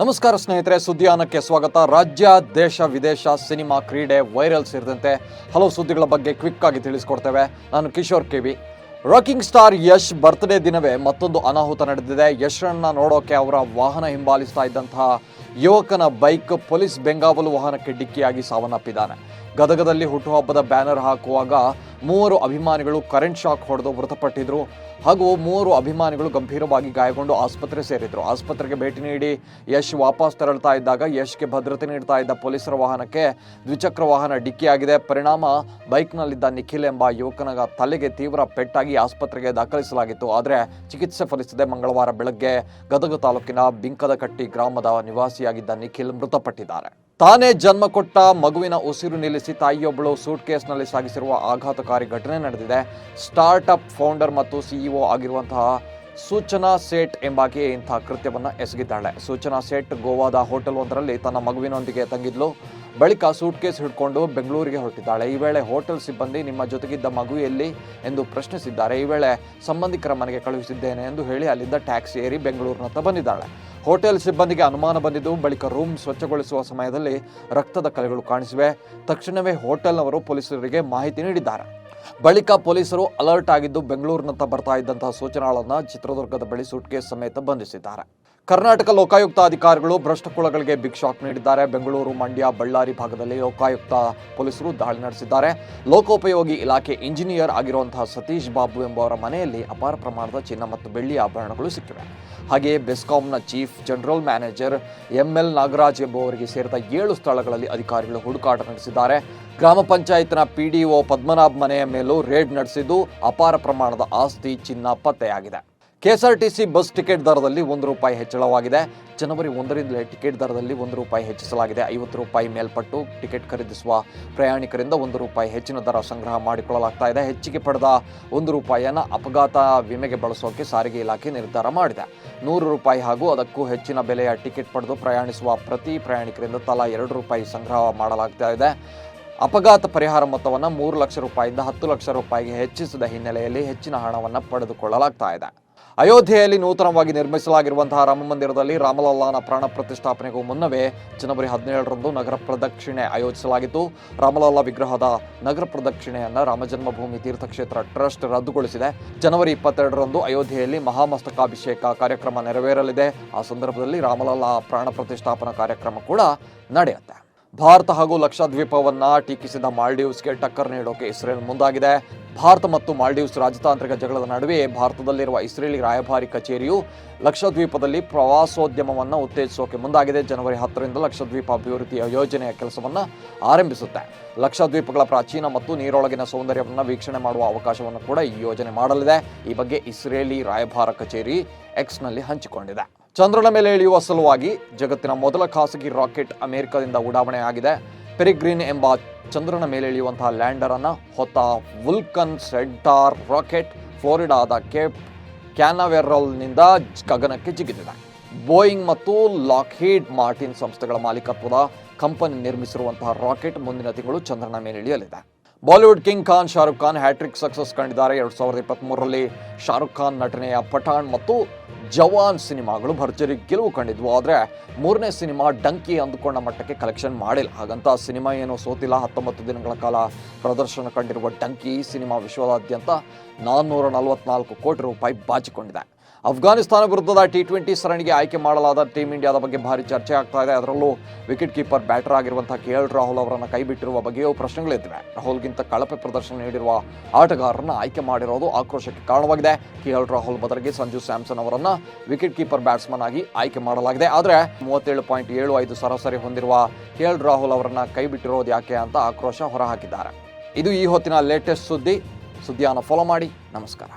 ನಮಸ್ಕಾರ ಸ್ನೇಹಿತರೆ, ಸುದ್ದಿಯಾನಕ್ಕೆ ಸ್ವಾಗತ. ರಾಜ್ಯ, ದೇಶ, ವಿದೇಶ, ಸಿನಿಮಾ, ಕ್ರೀಡೆ, ವೈರಲ್ ಸೇರಿದಂತೆ ಹಲವು ಸುದ್ದಿಗಳ ಬಗ್ಗೆ ಕ್ವಿಕ್ ಆಗಿ ತಿಳಿಸ್ಕೊಡ್ತೇವೆ. ನಾನು Kishore K V rocking star Yash birthday ದಿನವೇ ಮತ್ತೊಂದು ಅನಾಹುತ ನಡೆದಿದೆ. ಯಶ್ರನ್ನ ನೋಡೋಕೆ ಅವರ ವಾಹನ ಹಿಂಬಾಲಿಸ್ತಾ ಇದ್ದಂತಹ ಯುವಕನ ಬೈಕ್ ಪೊಲೀಸ್ ಬೆಂಗಾವಲು ವಾಹನಕ್ಕೆ ಡಿಕ್ಕಿಯಾಗಿ ಸಾವನ್ನಪ್ಪಿದ್ದಾನೆ. ಗದಗದಲ್ಲಿ ಹುಟ್ಟುಹಬ್ಬದ ಬ್ಯಾನರ್ ಹಾಕುವಾಗ ಮೂವರು ಅಭಿಮಾನಿಗಳು ಕರೆಂಟ್ ಶಾಕ್ ಹೊಡೆದು ಮೃತಪಟ್ಟಿದ್ರು. ಹಾಗೂ ಮೂವರು ಅಭಿಮಾನಿಗಳು ಗಂಭೀರವಾಗಿ ಗಾಯಗೊಂಡು ಆಸ್ಪತ್ರೆ ಸೇರಿದ್ರು. ಆಸ್ಪತ್ರೆಗೆ ಭೇಟಿ ನೀಡಿ ಯಶ್ ವಾಪಸ್ ತೆರಳ್ತಾ ಇದ್ದಾಗ ಯಶ್ಗೆ ಭದ್ರತೆ ನೀಡ್ತಾ ಇದ್ದ ಪೊಲೀಸರ ವಾಹನಕ್ಕೆ ದ್ವಿಚಕ್ರ ವಾಹನ ಡಿಕ್ಕಿಯಾಗಿದೆ. ಪರಿಣಾಮ ಬೈಕ್ನಲ್ಲಿದ್ದ ನಿಖಿಲ್ ಎಂಬ ಯುವಕನ ತಲೆಗೆ ತೀವ್ರ ಪೆಟ್ಟಾಗಿ ಆಸ್ಪತ್ರೆಗೆ ದಾಖಲಿಸಲಾಗಿತ್ತು. ಆದರೆ ಚಿಕಿತ್ಸೆ ಫಲಿಸದೆ ಮಂಗಳವಾರ ಬೆಳಗ್ಗೆ ಗದಗ ತಾಲೂಕಿನ ಬಿಂಕದಕಟ್ಟಿ ಗ್ರಾಮದ ನಿವಾಸಿಯಾಗಿದ್ದ ನಿಖಿಲ್ ಮೃತಪಟ್ಟಿದ್ದಾರೆ. ತಾನೇ ಜನ್ಮ ಕೊಟ್ಟ ಮಗುವಿನ ಉಸಿರು ನಿಲ್ಲಿಸಿ ತಾಯಿಯೊಬ್ಬಳು ಸೂಟ್ ಕೇಸ್ನಲ್ಲಿ ಸಾಗಿಸಿರುವ ಆಘಾತಕಾರಿ ಘಟನೆ ನಡೆದಿದೆ. ಸ್ಟಾರ್ಟ್ಅಪ್ ಫೌಂಡರ್ ಮತ್ತು ಸಿಇಒ ಆಗಿರುವಂತಹ ಸೂಚನಾ ಸೇಟ್ ಎಂಬಾಕೆ ಇಂಥ ಕೃತ್ಯವನ್ನು ಎಸಗಿದ್ದಾಳೆ. ಸೂಚನಾ ಸೇಟ್ ಗೋವಾದ ಹೋಟೆಲ್ ಒಂದರಲ್ಲಿ ತನ್ನ ಮಗುವಿನೊಂದಿಗೆ ತಂಗಿದ್ಲು. ಬಳಿಕ ಸೂಟ್ ಕೇಸ್ ಹಿಡ್ಕೊಂಡು ಬೆಂಗಳೂರಿಗೆ ಹೊರಟಿದ್ದಾಳೆ. ಈ ವೇಳೆ ಹೋಟೆಲ್ ಸಿಬ್ಬಂದಿ ನಿಮ್ಮ ಜೊತೆಗಿದ್ದ ಮಗು ಎಲ್ಲಿ ಎಂದು ಪ್ರಶ್ನಿಸಿದ್ದಾರೆ. ಈ ವೇಳೆ ಸಂಬಂಧಿಕರ ಮನೆಗೆ ಕಳುಹಿಸಿದ್ದೇನೆ ಎಂದು ಹೇಳಿ ಅಲ್ಲಿಂದ ಟ್ಯಾಕ್ಸಿ ಏರಿ ಬೆಂಗಳೂರಿನತ್ತ ಬಂದಿದ್ದಾಳೆ. ಹೋಟೆಲ್ ಸಿಬ್ಬಂದಿಗೆ ಅನುಮಾನ ಬಂದಿದ್ದು, ಬಳಿಕ ರೂಮ್ ಸ್ವಚ್ಛಗೊಳಿಸುವ ಸಮಯದಲ್ಲಿ ರಕ್ತದ ಕಲೆಗಳು ಕಾಣಿಸಿವೆ. ತಕ್ಷಣವೇ ಹೋಟೆಲ್ನವರು ಪೊಲೀಸರಿಗೆ ಮಾಹಿತಿ ನೀಡಿದ್ದಾರೆ. ಬಳಿಕ ಪೊಲೀಸರು ಅಲರ್ಟ್ ಆಗಿದ್ದು ಬೆಂಗಳೂರಿನತ್ತ ಬರ್ತಾ ಇದ್ದಂತಹ ಸೂಚನಾಳನ್ನ ಚಿತ್ರದುರ್ಗದ ಬಳಿ ಸೂಟ್ಕೇಸ್ ಸಮೇತ ಬಂಧಿಸಿದ್ದಾರೆ. ಕರ್ನಾಟಕ ಲೋಕಾಯುಕ್ತ ಅಧಿಕಾರಿಗಳು ಭ್ರಷ್ಟ ಕುಳಗಳಿಗೆ ಬಿಗ್ ಶಾಕ್ ನೀಡಿದ್ದಾರೆ. ಬೆಂಗಳೂರು, ಮಂಡ್ಯ, ಬಳ್ಳಾರಿ ಭಾಗದಲ್ಲಿ ಲೋಕಾಯುಕ್ತ ಪೊಲೀಸರು ದಾಳಿ ನಡೆಸಿದ್ದಾರೆ. ಲೋಕೋಪಯೋಗಿ ಇಲಾಖೆ ಇಂಜಿನಿಯರ್ ಆಗಿರುವಂತಹ ಸತೀಶ್ ಬಾಬು ಎಂಬವರ ಮನೆಯಲ್ಲಿ ಅಪಾರ ಪ್ರಮಾಣದ ಚಿನ್ನ ಮತ್ತು ಬೆಳ್ಳಿ ಆಭರಣಗಳು ಸಿಕ್ಕಿವೆ. ಹಾಗೆಯೇ ಬೆಸ್ಕಾಂನ chief general manager M L Nagaraj ಎಂಬುವರಿಗೆ ಸೇರಿದ ಏಳು ಸ್ಥಳಗಳಲ್ಲಿ ಅಧಿಕಾರಿಗಳು ಹುಡುಕಾಟ ನಡೆಸಿದ್ದಾರೆ. ಗ್ರಾಮ ಪಂಚಾಯತ್ನ ಪಿಡಿಒ ಪದ್ಮನಾಭ್ ಮನೆಯ ಮೇಲೂ ರೇಡ್ ನಡೆಸಿದ್ದು ಅಪಾರ ಪ್ರಮಾಣದ ಆಸ್ತಿ ಚಿನ್ನ ಪತ್ತೆಯಾಗಿದೆ. ಕೆಎಸ್ಆರ್ಟಿಸಿ ಬಸ್ ಟಿಕೆಟ್ ದರದಲ್ಲಿ ಒಂದು ರೂಪಾಯಿ ಹೆಚ್ಚಳವಾಗಿದೆ. ಜನವರಿ ಒಂದರಿಂದಲೇ ಟಿಕೆಟ್ ದರದಲ್ಲಿ ಒಂದು ರೂಪಾಯಿ ಹೆಚ್ಚಿಸಲಾಗಿದೆ. ಐವತ್ತು ರೂಪಾಯಿ ಮೇಲ್ಪಟ್ಟು ಟಿಕೆಟ್ ಖರೀದಿಸುವ ಪ್ರಯಾಣಿಕರಿಂದ ಒಂದು ರೂಪಾಯಿ ಹೆಚ್ಚಿನ ದರ ಸಂಗ್ರಹ ಮಾಡಿಕೊಳ್ಳಲಾಗ್ತಾ ಇದೆ. ಹೆಚ್ಚಿಗೆ ಪಡೆದ ಒಂದು ರೂಪಾಯಿಯನ್ನು ಅಪಘಾತ ವಿಮೆಗೆ ಬಳಸೋಕೆ ಸಾರಿಗೆ ಇಲಾಖೆ ನಿರ್ಧಾರ ಮಾಡಿದೆ. ನೂರು ರೂಪಾಯಿ ಹಾಗೂ ಅದಕ್ಕೂ ಹೆಚ್ಚಿನ ಬೆಲೆಯ ಟಿಕೆಟ್ ಪಡೆದು ಪ್ರಯಾಣಿಸುವ ಪ್ರತಿ ಪ್ರಯಾಣಿಕರಿಂದ ತಲಾ ಎರಡು ರೂಪಾಯಿ ಸಂಗ್ರಹ ಮಾಡಲಾಗ್ತಾ ಇದೆ. ಅಪಘಾತ ಪರಿಹಾರ ಮೊತ್ತವನ್ನು ಮೂರು ಲಕ್ಷ ರೂಪಾಯಿಯಿಂದ ಹತ್ತು ಲಕ್ಷ ರೂಪಾಯಿಗೆ ಹೆಚ್ಚಿಸಿದ ಹಿನ್ನೆಲೆಯಲ್ಲಿ ಹೆಚ್ಚಿನ ಹಣವನ್ನು ಪಡೆದುಕೊಳ್ಳಲಾಗ್ತಾ ಇದೆ. ಅಯೋಧ್ಯೆಯಲ್ಲಿ ನೂತನವಾಗಿ ನಿರ್ಮಿಸಲಾಗಿರುವಂತಹ ರಾಮ ಮಂದಿರದಲ್ಲಿ ರಾಮಲಲ್ಲಾನ ಪ್ರಾಣ ಪ್ರತಿಷ್ಠಾಪನೆಗೂ ಮುನ್ನವೇ ಜನವರಿ ಹದಿನೇಳರಂದು ನಗರ ಪ್ರದಕ್ಷಿಣೆ ಆಯೋಜಿಸಲಾಗಿತ್ತು. ರಾಮಲಲ್ಲಾ ವಿಗ್ರಹದ ನಗರ ಪ್ರದಕ್ಷಿಣೆಯನ್ನು ರಾಮಜನ್ಮಭೂಮಿ ತೀರ್ಥಕ್ಷೇತ್ರ ಟ್ರಸ್ಟ್ ರದ್ದುಗೊಳಿಸಿದೆ. ಜನವರಿ ಇಪ್ಪತ್ತೆರಡರಂದು ಅಯೋಧ್ಯೆಯಲ್ಲಿ ಮಹಾಮಸ್ತಕಾಭಿಷೇಕ ಕಾರ್ಯಕ್ರಮ ನೆರವೇರಲಿದೆ. ಆ ಸಂದರ್ಭದಲ್ಲಿ ರಾಮಲಲ್ಲಾ ಪ್ರಾಣ ಪ್ರತಿಷ್ಠಾಪನಾ ಕಾರ್ಯಕ್ರಮ ಕೂಡ ನಡೆಯುತ್ತೆ. ಭಾರತ ಹಾಗೂ ಲಕ್ಷದ್ವೀಪವನ್ನ ಟೀಕಿಸಿದ ಮಾಲ್ಡೀವ್ಸ್ಗೆ ಟಕ್ಕರ್ ನೀಡೋಕೆ ಇಸ್ರೇಲ್ ಮುಂದಾಗಿದೆ. ಭಾರತ ಮತ್ತು ಮಾಲ್ಡೀವ್ಸ್ ರಾಜತಾಂತ್ರಿಕ ಜಗಳದ ನಡುವೆ ಭಾರತದಲ್ಲಿರುವ ಇಸ್ರೇಲಿ ರಾಯಭಾರಿ ಕಚೇರಿಯು ಲಕ್ಷದ್ವೀಪದಲ್ಲಿ ಪ್ರವಾಸೋದ್ಯಮವನ್ನು ಉತ್ತೇಜಿಸೋಕೆ ಮುಂದಾಗಿದೆ. ಜನವರಿ ಹತ್ತರಿಂದ ಲಕ್ಷದ್ವೀಪ ಅಭಿವೃದ್ಧಿಯ ಯೋಜನೆಯ ಕೆಲಸವನ್ನು ಆರಂಭಿಸುತ್ತೆ. ಲಕ್ಷದ್ವೀಪಗಳ ಪ್ರಾಚೀನ ಮತ್ತು ನೀರೊಳಗಿನ ಸೌಂದರ್ಯವನ್ನು ವೀಕ್ಷಣೆ ಮಾಡುವ ಅವಕಾಶವನ್ನು ಕೂಡ ಈ ಯೋಜನೆ ಮಾಡಲಿದೆ. ಈ ಬಗ್ಗೆ ಇಸ್ರೇಲಿ ರಾಯಭಾರ ಕಚೇರಿ ಎಕ್ಸ್ನಲ್ಲಿ ಹಂಚಿಕೊಂಡಿದೆ. ಚಂದ್ರನ ಮೇಲೆ ಇಳಿಯುವ ಸಲುವಾಗಿ ಜಗತ್ತಿನ ಮೊದಲ ಖಾಸಗಿ ರಾಕೆಟ್ ಅಮೆರಿಕದಿಂದ ಉಡಾವಣೆ ಆಗಿದೆ ಪೆರಿಗ್ರೀನ್ ಎಂಬ ಚಂದ್ರನ ಮೇಲೆ ಇಳಿಯುವಂತಹ ಲ್ಯಾಂಡರ್ ಅನ್ನ ಹೊತ್ತ ವುಲ್ಕನ್ ಸೆಡ್ಟಾರ್ ರಾಕೆಟ್ ಫ್ಲೋರಿಡಾದ ಕೇಪ್ ಕ್ಯಾನವೆರಲ್ನಿಂದ ಗಗನಕ್ಕೆ ಜಿಗಿದಿದೆ. ಬೋಯಿಂಗ್ ಮತ್ತು ಲಾಕ್ಹೀಡ್ ಮಾರ್ಟಿನ್ ಸಂಸ್ಥೆಗಳ ಮಾಲೀಕತ್ವದ ಕಂಪನಿ ನಿರ್ಮಿಸಿರುವಂತಹ ರಾಕೆಟ್ ಮುಂದಿನ ತಿಂಗಳು ಚಂದ್ರನ ಮೇಲೆ ಇಳಿಯಲಿದೆ. Bollywood king Khan Shahrukh Khan hat-trick success ಕಂಡಿದ್ದಾರೆ. ಎರಡು ಸಾವಿರದ ಇಪ್ಪತ್ತ್ಮೂರರಲ್ಲಿ ಶಾರುಖ್ ಖಾನ್ ನಟನೆಯ ಪಠಾಣ್ ಮತ್ತು ಜವಾನ್ ಸಿನಿಮಾಗಳು ಭರ್ಜರಿ ಗೆಲುವು ಕಂಡಿದ್ವು, ಆದರೆ ಮೂರನೇ ಸಿನಿಮಾ ಡಂಕಿ ಅಂದುಕೊಂಡ ಮಟ್ಟಕ್ಕೆ ಕಲೆಕ್ಷನ್ ಮಾಡಿಲ್ಲ. ಹಾಗಂತ ಸಿನಿಮಾ ಏನೂ ಸೋತಿಲ್ಲ. ಹತ್ತೊಂಬತ್ತು ದಿನಗಳ ಕಾಲ ಪ್ರದರ್ಶನ ಕಂಡಿರುವ ಡಂಕಿ ಈ ಸಿನಿಮಾ ವಿಶ್ವದಾದ್ಯಂತ ನಾನ್ನೂರ ನಲವತ್ನಾಲ್ಕು ಕೋಟಿ ರೂಪಾಯಿ ಬಾಚಿಕೊಂಡಿದೆ. ಅಫ್ಘಾನಿಸ್ತಾನ ವಿರುದ್ಧದ ಟಿ ಟ್ವೆಂಟಿ ಸರಣಿಗೆ ಆಯ್ಕೆ ಮಾಡಲಾದ ಟೀಮ್ ಇಂಡಿಯಾದ ಬಗ್ಗೆ ಭಾರಿ ಚರ್ಚೆ ಆಗ್ತಾ ಇದೆ. ಅದರಲ್ಲೂ ವಿಕೆಟ್ ಕೀಪರ್ ಬ್ಯಾಟರ್ ಆಗಿರುವಂತಹ ಕೆ ಎಲ್ ರಾಹುಲ್ ಅವರನ್ನು ಕೈಬಿಟ್ಟಿರುವ ಬಗ್ಗೆಯೂ ಪ್ರಶ್ನೆಗಳಿದ್ದಾವೆ. ರಾಹುಲ್ಗಿಂತ ಕಳಪೆ ಪ್ರದರ್ಶನ ನೀಡಿರುವ ಆಟಗಾರರನ್ನು ಆಯ್ಕೆ ಮಾಡಿರೋದು ಆಕ್ರೋಶಕ್ಕೆ ಕಾರಣವಾಗಿದೆ. ಕೆ ಎಲ್ ರಾಹುಲ್ ಬದಲಿಗೆ ಸಂಜು ಸ್ಯಾಮ್ಸನ್ ಅವರನ್ನು ವಿಕೆಟ್ ಕೀಪರ್ ಬ್ಯಾಟ್ಸ್ಮನ್ ಆಗಿ ಆಯ್ಕೆ ಮಾಡಲಾಗಿದೆ. ಆದರೆ ಮೂವತ್ತೇಳು ಪಾಯಿಂಟ್ ಏಳು ಐದು ಸರಾಸರಿ ಹೊಂದಿರುವ ಕೆ ಎಲ್ ರಾಹುಲ್ ಅವರನ್ನು ಕೈಬಿಟ್ಟಿರೋದು ಯಾಕೆ ಅಂತ ಆಕ್ರೋಶ ಹೊರಹಾಕಿದ್ದಾರೆ. ಇದು ಈ ಹೊತ್ತಿನ ಲೇಟೆಸ್ಟ್ ಸುದ್ದಿ. ಸುದ್ದಿಯನ್ನು ಫಾಲೋ ಮಾಡಿ. ನಮಸ್ಕಾರ.